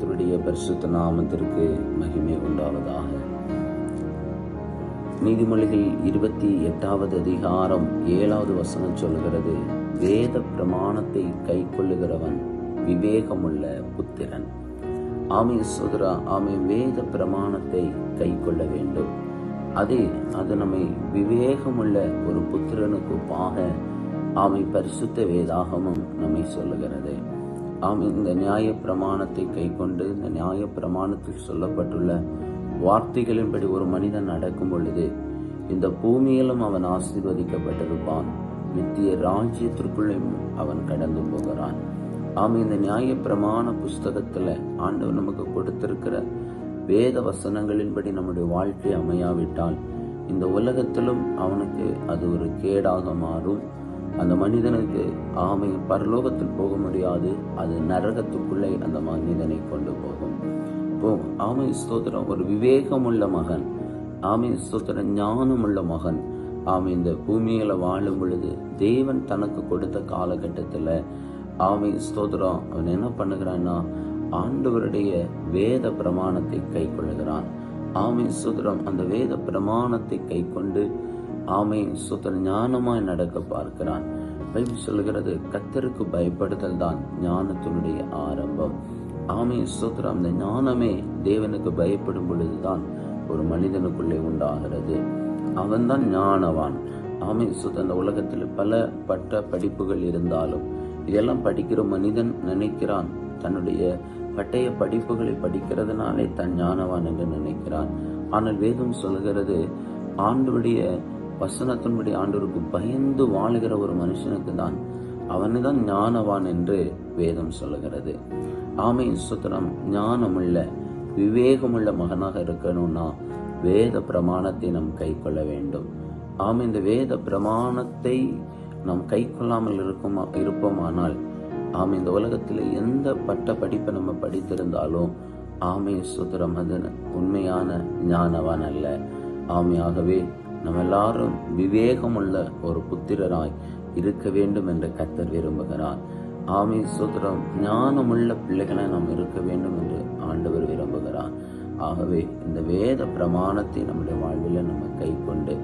கர்த்தருடைய பரிசுத்த நாமத்திற்கு மகிமை உண்டாவதாக. நீதிமொழிகள் இருபத்தி எட்டாவது அதிகாரம் ஏழாவது வசனம் சொல்கிறது வேத பிரமாணத்தை கை கொள்ளுகிறவன் விவேகமுள்ள புத்திரன். ஆமை சோதரா ஆமை வேத பிரமாணத்தை கை கொள்ள வேண்டும். அதே அது நம்மை விவேகமுள்ள ஒரு புத்திரனுக்கு ஒப்பாக ஆமை பரிசுத்த வேதாகமும் நம்மை சொல்லுகிறது. ஆம் இந்த நியாய பிரமாணத்தை கை கொண்டு இந்த நியாய பிரமாணத்தில் சொல்லப்பட்டுள்ள வார்த்தைகளின்படி ஒரு மனிதன் நடக்கும் பொழுது இந்த பூமியிலும் அவன் ஆசீர்வதிக்கப்பட்டிருப்பான். நித்திய ராஜ்யத்திற்குள்ளே அவன் கடந்து போகிறான். ஆம் இந்த நியாய பிரமாண புஸ்தகத்தில் ஆண்டவர் நமக்கு கொடுத்திருக்கிற வேத வசனங்களின்படி நம்முடைய வாழ்க்கை அமையாவிட்டால் இந்த உலகத்திலும் அவனுக்கு அது ஒரு கேடாக மாறும். அந்த மனிதனுக்கு ஆமை பரலோகத்தில் போக முடியாது அது நரகத்துக்குள்ளே அந்த மனிதனை கொண்டு போகும். இப்போ ஆமை ஸ்தோத்திரம். ஒரு விவேகமுள்ள மகன். ஆமை ஸ்தோத்திரம். ஞானமுள்ள மகன். ஆமை இந்த பூமியில வாழும் பொழுது தேவன் தனக்கு கொடுத்த காலகட்டத்தில் ஆமை ஸ்தோத்திரம். அவன் என்ன பண்ணுகிறான்னா ஆண்டவருடைய வேத பிரமாணத்தை கை கொள்ளுகிறான் ஆமை சுதரம் அந்த வேத பிரமாணத்தை கை கொண்டு ஆமை சுத்த ஞானமாய் நடக்க பார்க்கிறான். பைபிள் சொல்கிறது கத்தருக்கு பயப்படுதல் தான் ஞானத்தினுடைய ஆரம்பம். ஆமை சுதரம் அந்த ஞானமே தேவனுக்கு பயப்படும் பொழுதுதான் ஒரு மனிதனுக்குள்ளே உண்டாகிறது. அவன்தான் ஞானவான். ஆமை சுத்த அந்த உலகத்தில் பல பட்ட படிப்புகள் இருந்தாலும் இதெல்லாம் படிக்கிற மனிதன் நினைக்கிறான். தன்னுடைய பட்டய படிப்புகளை படிக்கிறதுனாலே தன் ஞானவான் என்று நினைக்கிறான். ஆனால் வேதம் சொல்கிறது ஆண்டுடைய வசனத்தின்படி ஆண்டோருக்கு பயந்து வாழுகிற ஒரு மனுஷனுக்கு தான் அவனு தான் ஞானவான் என்று வேதம் சொல்லுகிறது. ஆமை சுத்திரம். ஞானமுள்ள விவேகமுள்ள மகனாக இருக்கணும்னா வேத பிரமாணத்தை நாம் கை கொள்ள வேண்டும். ஆமை இந்த வேத பிரமாணத்தை நாம் கை கொள்ளாமல் இருக்குமா இருப்போமானால் ஆமை இந்த உலகத்தில் எந்த பட்ட படிப்பை நம்ம படித்திருந்தாலும் ஆமை சுத்திரம். அது உண்மையான ஞானவான் அல்ல. ஆமையாகவே நம்ம எல்லாரும் விவேகமுள்ள ஒரு புத்திரராய் இருக்க வேண்டும் என்று கத்தர் விரும்புகிறார். ஆமை சுத்திரம் ஞானமுள்ள பிள்ளைகளை நாம் இருக்க வேண்டும் என்று ஆண்டவர் விரும்புகிறார். ஆகவே இந்த வேத பிரமாணத்தை நம்முடைய வாழ்வில் நம்ம கை கொண்டு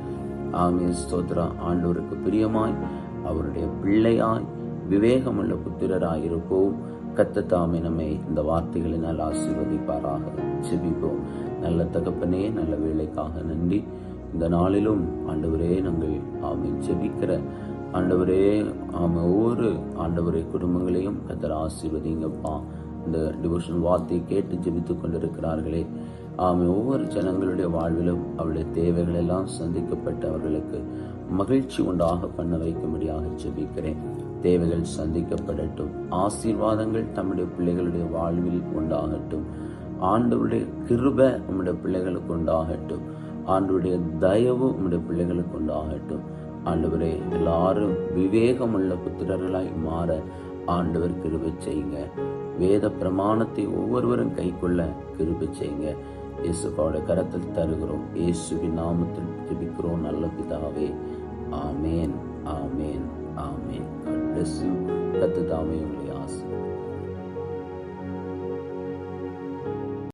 ஆமிய ஸ்தோத்ரா ஆண்டவருக்கு பிரியமாய் அவருடைய பிள்ளையாய் விவேகமுள்ள புத்திரராய் இருப்போம். கத்த தாமே நம்மை இந்த வார்த்தைகளினால் ஆசீர்வதிப்பாராக. செபிப்போம் நல்ல தகப்பனே நல்ல வேலைக்காக நன்றி. இந்த நாளிலும் ஆண்டவரே நாங்கள் ஆமை செபிக்கிற ஆண்டவரே ஆமை ஒவ்வொரு ஆண்டவரை குடும்பங்களையும் கத்தர் ஆசீர்வதிங்கப்பா. இந்த டிவோஷன் வார்த்தை கேட்டு ஜெபித்து கொண்டிருக்கிறார்களே. ஆமை ஒவ்வொரு ஜனங்களுடைய வாழ்விலும் அவருடைய தேவைகள் எல்லாம் சந்திக்கப்பட்டு அவர்களுக்கு மகிழ்ச்சி உண்டாக பண்ண வைக்கும்படியாக ஜெபிக்கிறேன். தேவைகள் சந்திக்கப்படட்டும். ஆசீர்வாதங்கள் தம்முடைய பிள்ளைகளுடைய வாழ்வில் உண்டாகட்டும். ஆண்டவருடைய கிருப நம்முடைய பிள்ளைகளுக்கு உண்டாகட்டும். ஆண்டுடைய தயவு நம்முடைய பிள்ளைகளுக்கு உண்டாகட்டும். ஆண்டவரே எல்லாரும் விவேகமுள்ள புத்திரர்களாய் மாற ஆண்டவர் கிருபை செய்யுங்க. வேத பிரமாணத்தை ஒவ்வொருவரும் கை கொள்ள கிருபை செய்யுங்க. இயேசுப்பாவோட கரத்தில் தருகிறோம். இயேசுவின் நாமத்தில் ஜெபிக்கிறோம். நல்ல பிதாவே ஆமேன் ஆமேன் ஆமேன். God கத்து தாமே உங்களை